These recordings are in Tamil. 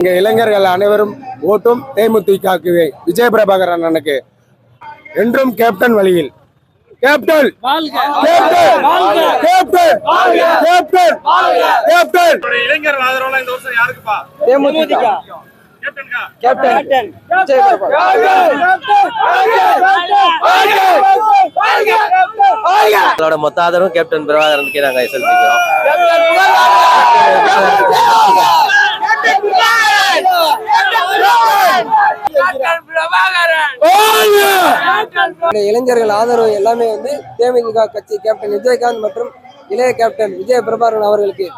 இங்க இளைஞர்கள் அனைவரும் ஓட்டும் தேமுதிகவே விஜய் பிரபாகர் அண்ணனுக்கு. என்றும் கேப்டன் வழியில். Captain! Captain! Captain! Captain! Captain! உங்களுடைய இளைஞர் ஆதரவுல இந்த வருஷம் யாருக்குப்பா? தேமுதிக. கேப்டன்கா? கேப்டன். விஜய் எங்களோட மொத்த ஆதரவும் கேப்டன் பிரபாகரனுக்கே நாங்க செலுத்திக்கிறோம். இளைஞர்கள் ஆதரவு எல்லாமே வந்து தேமுதிக கட்சி கேப்டன் விஜயகாந்த் மற்றும் இளைய கேப்டன் விஜய பிரபாகரன் அவர்களுக்கு.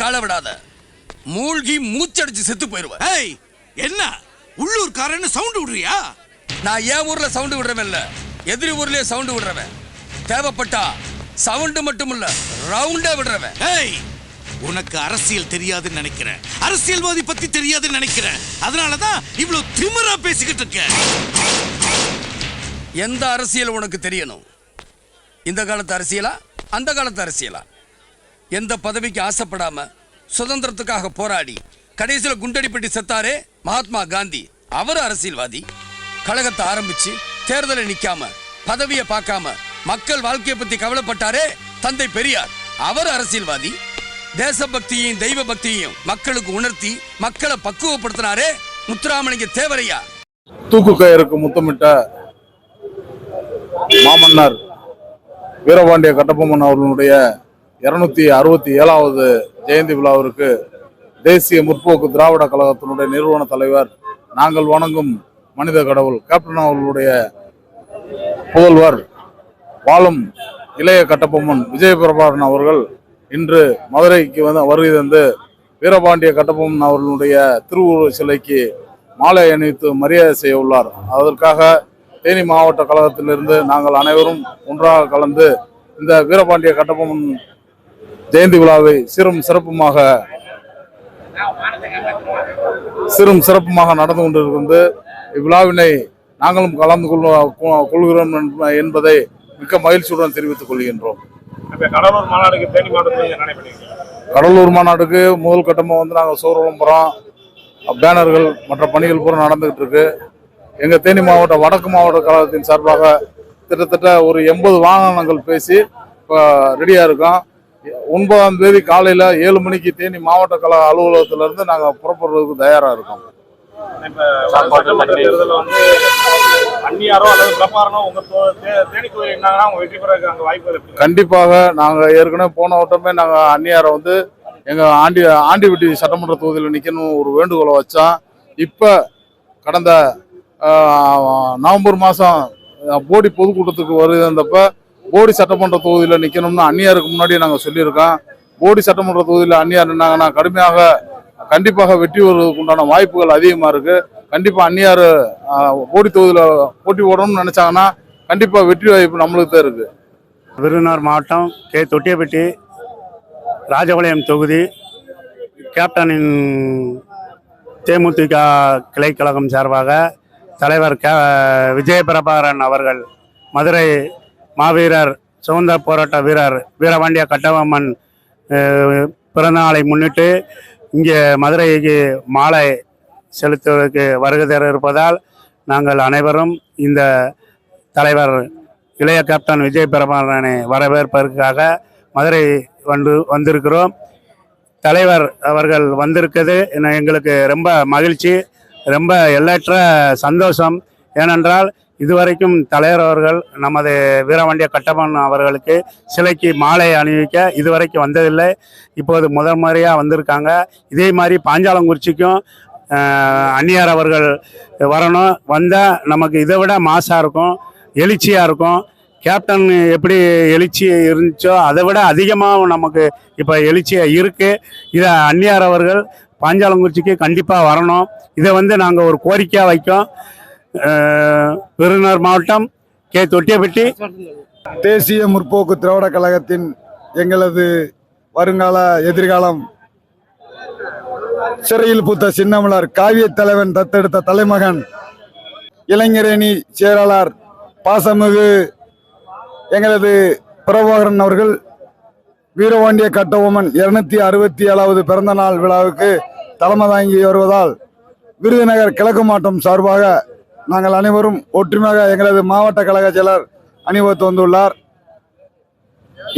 கால விடாத. மூழ்கி மூச்சடிச்சு செத்து போயிருவ ஏய் என்ன? உள்ளூர்காரன்னு சவுண்ட் விடுறியா? நான் என் ஊர்ல சவுண்ட் விடுறவன் இல்ல. எதிரி ஊர்லயே சவுண்ட் விடுறவன். தேவைப்பட்டா சவுண்ட் மட்டும் இல்ல ரவுண்டா விடுறவன். ஏய் உனக்கு அரசியல் தெரியாதுன்னு நினைக்கிறேன். அரசியல்வாதி பத்தி தெரியாதுன்னு நினைக்கிறேன். அதனாலதான் இவ்வளவு திமிரா பேசிக்கிட்டு இருக்க. எந்த அரசியல் உனக்கு தெரியணும்? இந்த காலத்து அரசியலா? அந்த காலத்து அரசியலா? எந்த பதவிக்கு ஆசைப்படாம சுதந்திரத்துக்காக போராடி கடைசியில குண்டடிப்பட்டி செத்தாரே மகாத்மா காந்தி. அவர் அரசியல்வாதி. கழகத்தை ஆரம்பிச்சு தேர்தலை நிக்காம பதவியை பார்க்காம மக்கள் வாழ்க்கையை பத்தி கவலைப்பட்டாரே தந்தை பெரியார். அவர் அரசியல்வாதி. தேசபக்தியையும் தெய்வ பக்தியையும் மக்களுக்கு உணர்த்தி மக்களை பக்குவப்படுத்தினாரே முத்துராமலிங்க தேவரையா. தூக்கு கயிறுக்கு முத்தமிட்ட மாமன்னர் வீரபாண்டிய கட்டபொம்மன் அவர்களுடைய இருநூத்தி அறுபத்தி ஏழாவது ஜெயந்தி விழாவிற்கு தேசிய முற்போக்கு திராவிட கழகத்தினுடைய நிறுவன தலைவர் நாங்கள் வணங்கும் மனித கடவுள் கேப்டன் அவர்களுடைய புதல்வர் வாழும் இளைய கட்டபொம்மன் விஜயபிரபாரன் அவர்கள் இன்று மதுரைக்கு வந்து வருகை தந்து வீரபாண்டிய கட்டபொம்மன் அவர்களுடைய திருவுருவ சிலைக்கு மாலை அணிவித்து மரியாதை செய்ய உள்ளார். அதற்காக தேனி மாவட்ட கழகத்திலிருந்து நாங்கள் அனைவரும் ஒன்றாக கலந்து இந்த வீரபாண்டிய கட்டபொம்மன் ஜெயந்தி விழாவை சிறும் சிறப்புமாக சிறும் சிறப்புமாக நடந்து கொண்டிருக்கிறது. இவ்விழாவினை நாங்களும் கலந்து கொள்ள கொள்கிறோம் என்ப- என்பதை மிக்க மகிழ்ச்சியுடன் தெரிவித்துக் கொள்கின்றோம். கடலூர் மாநாடுக்கு தேனி மாவட்டத்தில் கடலூர் மாநாட்டுக்கு முதல் கட்டமாக வந்து நாங்கள் சோழபுரம் பேனர்கள் மற்ற பணிகள் பூரா நடந்துகிட்டு இருக்கு. எங்கள் தேனி மாவட்ட வடக்கு மாவட்ட கழகத்தின் சார்பாக கிட்டத்தட்ட ஒரு எண்பது வாகனங்கள் பேசி இப்போ ரெடியாக இருக்கோம். ஒன்பதாம் தேதி காலையில் ஏழு மணிக்கு தேனி மாவட்ட கழக அலுவலகத்திலேருந்து நாங்கள் புறப்படுறதுக்கு தயாராக இருக்கோம். கண்டிப்பாக நாங்கள் ஏற்கனவே போன வட்டமே நாங்கள் அந்நியாரை வந்து எங்கள் ஆண்டி ஆண்டிவிட்டி சட்டமன்ற தொகுதியில் நிற்கணும் ஒரு வேண்டுகோளை வச்சோம் இப்போ கடந்த நவம்பர் மாதம் போடி பொதுக்கூட்டத்துக்கு வருகிறப்ப போடி சட்டமன்ற தொகுதியில் நிற்கணும்னு அந்நியாருக்கு முன்னாடியே நாங்கள் சொல்லியிருக்கோம். போடி சட்டமன்ற தொகுதியில் அந்நியார் நின்னாங்கன்னா கடுமையாக கண்டிப்பாக வெற்றி வருவதற்கு உண்டான வாய்ப்புகள் அதிகமாக இருக்குது கண்டிப்பாக அந்நியார் போடி தொகுதியில் போட்டி போடணும்னு நினச்சாங்கன்னா கண்டிப்பாக வெற்றி வாய்ப்பு நம்மளுக்கு தான் இருக்குது விருதுநகர் மாவட்டம் கே. தொட்டியப்பட்டி ராஜபாளையம் தொகுதி கேப்டனின் தேமுதிக கிளைக்கழகம் சார்பாக தலைவர் கே. விஜயபிரபாகரன் அவர்கள் மதுரை மாவீரர் சுதந்திர போராட்ட வீரர் வீரவாண்டிய கட்டபொம்மன் பிறந்தநாளை முன்னிட்டு இங்கே மதுரைக்கு மாலை செலுத்துவதற்கு வருகை தர இருப்பதால் நாங்கள் அனைவரும் இந்த தலைவர் இளைய கேப்டன் விஜய் பிரபாகரனை வரவேற்பதற்காக மதுரை வந்து வந்திருக்கிறோம். தலைவர் அவர்கள் வந்திருக்கிறது. எங்களுக்கு ரொம்ப மகிழ்ச்சி ரொம்ப எல்லற்ற சந்தோஷம். ஏனென்றால் இதுவரைக்கும் தலைவர் அவர்கள் நமது வீரவண்டிய கட்டபன் அவர்களுக்கு சிலைக்கு மாலை அணிவிக்க இதுவரைக்கும் வந்ததில்லை. இப்போது முதல் முறையாக வந்திருக்காங்க. இதே மாதிரி பாஞ்சாலங்குறிச்சிக்கும் அந்நியார் அவர்கள் வரணும். வந்தால் நமக்கு இதை விட மாசாக இருக்கும் எழுச்சியாக இருக்கும். கேப்டன் எப்படி எழுச்சி இருந்துச்சோ அதை விட அதிகமாக நமக்கு இப்போ எழுச்சியாக இருக்குது இதை அந்நியார் அவர்கள் பாஞ்சாலங்குறிச்சிக்கு கண்டிப்பாக வரணும். இதை வந்து நாங்கள் ஒரு கோரிக்கையாக வைக்கோம். விருதுநகர் மாவட்டம் கே தொட்டியப்பட்டி. தேசிய முற்போக்கு திராவிட கழகத்தின் எங்களது வருங்கால எதிர்காலம் சிறையில் பூத்த சின்னமலர் காவிய தலைவன் தத்தெடுத்த தலைமகன் இளைஞரணி செயலாளர் பாசமிகு எங்களது பிரபாகரன் அவர்கள் வீரவாண்டிய கட்டபொம்மன் இருநூத்தி அறுபத்தி ஏழாவது பிறந்த நாள் விழாவுக்கு தலைமை தாங்கி வருவதால் விருதுநகர் கிழக்கு மாவட்டம் சார்பாக நாங்கள் அனைவரும் ஒற்றுமையாக எங்களது மாவட்ட கழக செயலர் அணிவகுத்து வந்துள்ளார்.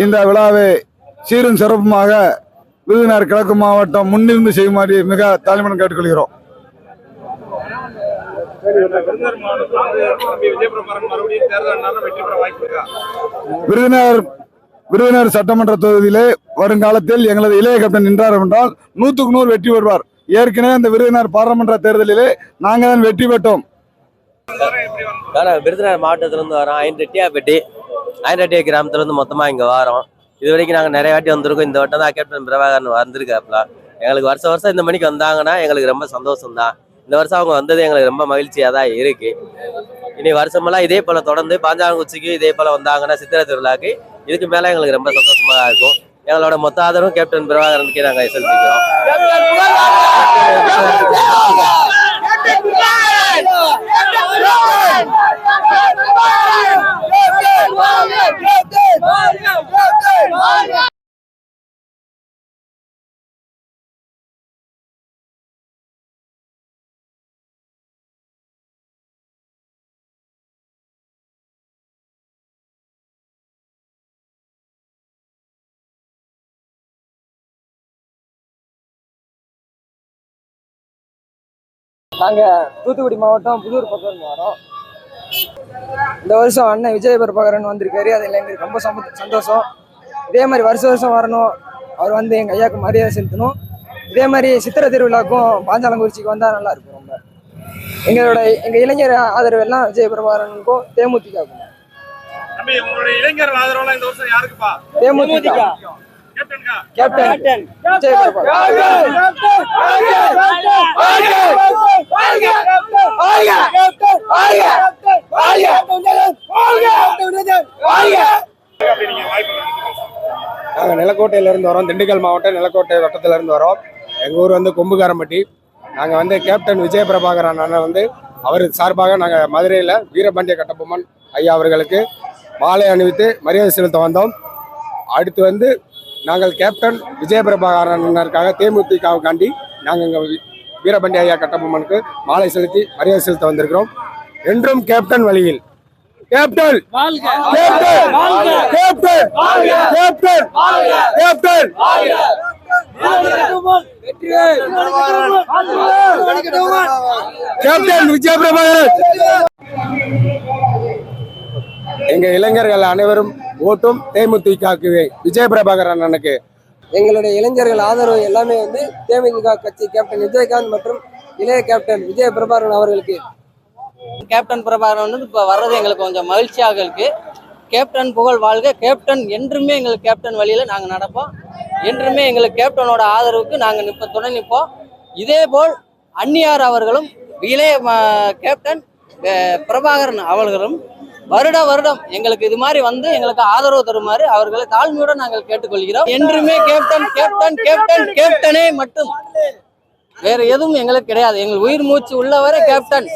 இந்த விழாவை சீரும் சிறப்புமாக விருதுநகர் கிழக்கு மாவட்டம் முன்னிருந்து செய்யுமாறு மிக தாழ்மையுடன் கேட்டுக்கொள்கிறோம். விருதுநகர் விருதுநகர் சட்டமன்ற தொகுதியிலே வருங்காலத்தில் எங்களது இளைய கேப்டன் நின்றார் என்றால் நூற்றுக்கு நூறு வெற்றி பெறுவார். ஏற்கனவே இந்த விருதுநகர் பாராளுமன்ற தேர்தலிலே நாங்கள் தான் வெற்றி பெற்றோம். நான் விருதுநகர் மாவட்டத்திலேருந்து வரோம். ஐந்து ரெட்டியாப்பட்டி ஐந்து ரெட்டியா கிராமத்துலேருந்து மொத்தமாக இங்கே வரோம். இது வரைக்கும் நாங்கள் நிறைய வாட்டி வந்திருக்கோம். இந்த வட்டம் தான் கேப்டன் பிரபாகரன் வந்திருக்காப்புல. எங்களுக்கு வருஷம் வருஷம் இந்த மணிக்கு வந்தாங்கன்னா எங்களுக்கு ரொம்ப சந்தோஷம் தான் இந்த வருஷம் அவங்க வந்தது எங்களுக்கு ரொம்ப மகிழ்ச்சியாக தான் இருக்கு. இனி வருஷமெல்லாம் இதே போல் தொடர்ந்து பாஞ்சாங்குச்சிக்கு இதே போல் வந்தாங்கன்னா சித்திரை திருவிழாக்கு இதுக்கு மேலே எங்களுக்கு ரொம்ப சந்தோஷமாக தான் இருக்கும். எங்களோட மொத்த ஆதரவும் கேப்டன் பிரபாகரனுக்கே நாங்கள் செலுத்திக்கிறோம். Captain Byron! Captain Byron! நாங்க தூத்துக்குடி மாவட்டம் புதூர் பக்கம் இருந்து வரோம். இந்த வருஷம் அண்ணன் விஜய் பிரபாகரன் வந்திருக்காரு. அதில் எங்களுக்கு ரொம்ப சம- சந்தோஷம். இதே மாதிரி வருஷம் வருஷம் வரணும். அவர் வந்து எங்கள் ஐயாவுக்கு மரியாதை செலுத்தணும். இதே மாதிரி சித்திரை திருவிழாக்கும் பாஞ்சாலங்குறிச்சிக்கு வந்தால் நல்லா இருக்கும் ரொம்ப. எங்களோட எங்கள் இளைஞர் ஆதரவு எல்லாம் விஜய் பிரபாகரனுக்கும் தேமுதிகவுக்கும். தேமுதிக. கேப்டன். நாங்கள் நிலக்கோட்டையிலேருந்து வரோம் திண்டுக்கல் மாவட்டம் நிலக்கோட்டை வட்டத்திலேருந்து வரோம் எங்கள் ஊர் வந்து கொம்புகாரம்பட்டி நாங்கள் வந்து கேப்டன் விஜய பிரபாகரன் அண்ணன் வந்து அவர் சார்பாக நாங்கள் மதுரையில் வீரபாண்டிய கட்டபொம்மன் ஐயா அவர்களுக்கு மாலை அணிவித்து மரியாதை செலுத்த வந்தோம் அடுத்து வந்து நாங்கள் கேப்டன் விஜய பிரபாகரன் அண்ணனுக்காக தேமுதிகவுக்காண்டி நாங்கள் இங்கே வீரபாண்டிய ஐயா கட்டபொம்மனுக்கு மாலை செலுத்தி மரியாதை செலுத்த வந்திருக்கிறோம். என்றும் கேப்டன் வழியில். Captain! Captain! Captain! Captain! Captain! Captain Vijay Prabhakaran எங்க இளைஞர்கள் அனைவரும் ஓட்டும் தேமுதிகவுக்கு விஜய் பிரபாகரன் அண்ணனுக்கு. எங்களுடைய இளைஞர்கள் ஆதரவு எல்லாமே வந்து தேமுதிக கட்சி கேப்டன் விஜயகாந்த் மற்றும் இளைய கேப்டன் விஜய பிரபாகரன் அவர்களுக்கு. கேப்டன் பிரபாகரன் வந்து இப்போ வர்றது எங்களுக்கு கொஞ்சம் மகிழ்ச்சியாக இருக்கு. கேப்டன் புகழ் வாழ்க. கேப்டன் என்றுமே எங்களுக்கு கேப்டன் வழியில நாங்கள் நடப்போம். என்றுமே எங்களுக்கு கேப்டனோட ஆதரவுக்கு நாங்கள் நிற்ப துணை நிற்போம் இதே போல் அந்நியார் அவர்களும் இளைய கேப்டன் பிரபாகரன் அவர்களும் வருட வருடம் எங்களுக்கு இது மாதிரி வந்து எங்களுக்கு ஆதரவு தருமாறு அவர்களை தாழ்மையுடன் நாங்கள் கேட்டுக்கொள்கிறோம். என்றுமே கேப்டன் கேப்டன் கேப்டன் கேப்டனே மட்டும். வேற எதுவும் எங்களுக்கு கிடையாது. எங்கள் உயிர் மூச்சு உள்ளவரை கேப்டன்.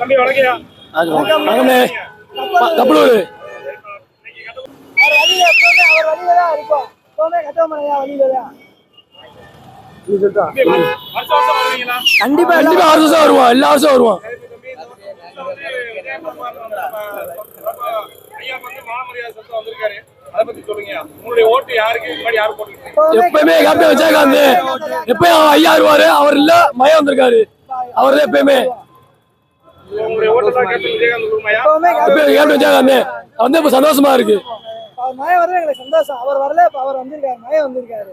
தம்பி வணக்கியா கப்பலூர் வருஷம் வருஷம் வருவீங்களா கண்டிப்பா கண்டிப்பா ஆறு வருஷம் வருவோம் எல்லா வருஷம் வருவோம் எப்பயுமே கேப்டன் விஜயகாந்த். எப்பயும் அவர் ஐயா வருவாரு அவர் இல்ல மயம் வந்திருக்காரு. அவர் தான் தான் எப்பயும் கேப்டன் விஜயகாந்த் வந்து இப்ப சந்தோஷமா இருக்கு. அவர் மயம் வரது எங்களுக்கு சந்தோஷம். அவர் வரல இப்ப அவர் வந்திருக்காரு மயம் வந்திருக்காரு.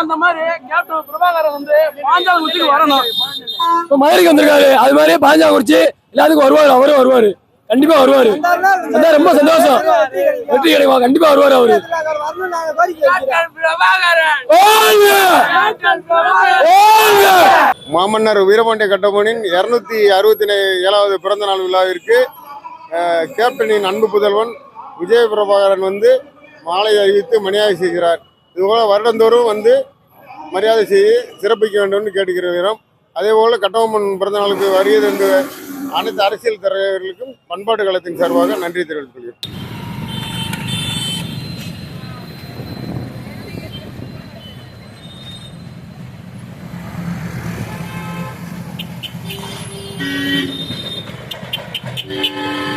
வந்த மாதிரி கேப்டன் பிரபாகரன் வந்து பாஞ்சாங்குறிச்சிக்கு வரணும். இப்ப மதுரைக்கு வந்திருக்காரு. அது மாதிரி பாஞ்சாங்குறிச்சி எல்லாத்துக்கும் வருவாரு அவரும் வருவாரு. கண்டிப்பா வருவாரு. அதான் ரொம்ப சந்தோஷம். வெற்றி கிடைக்கும் கண்டிப்பா வருவாரு அவரு. மாமன்னர் வீரபாண்டிய கட்டபொம்மனின் இருநூத்தி அறுபத்தி ஏழாவது பிறந்த நாள் விழாவிற்கு கேப்டனின் அன்பு புதல்வன் விஜய பிரபாகரன் வந்து மாலை அறிவித்து மரியாதை செய்கிறார். இதுபோல் வருடந்தோறும் வந்து மரியாதை செய்து சிறப்பிக்க வேண்டும் என்று கேட்டுக்கிறோம் அதே போல் கட்டபொம்மன் பிறந்த நாளுக்கு வருகிறது என்று அனைத்து அரசியல் தலைவர்களுக்கும் பண்பாட்டு கழகத்தின் சார்பாக நன்றி தெரிவித்துக் கொள்கிறேன். You.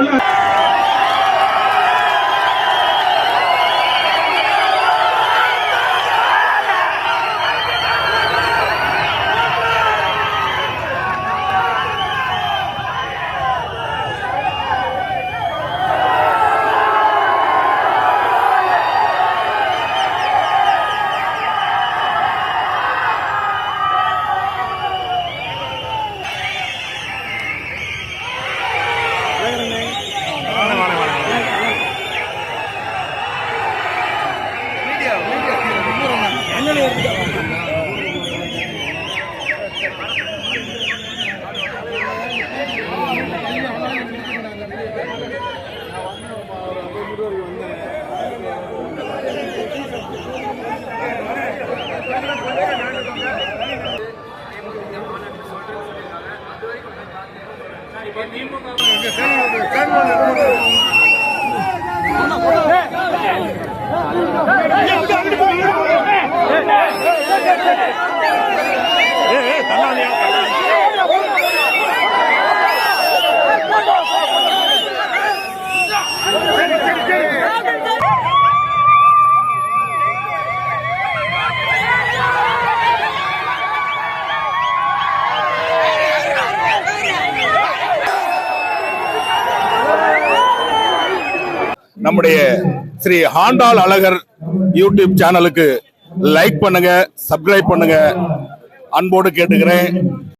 எல்லாத்தையும் நம்முடைய ஸ்ரீ ஹாண்டால் அழகர் யூடியூப் சேனலுக்கு லைக் பண்ணுங்க சப்ஸ்கிரைப் பண்ணுங்க. அன்போடு கேட்டுக்கிறேன்.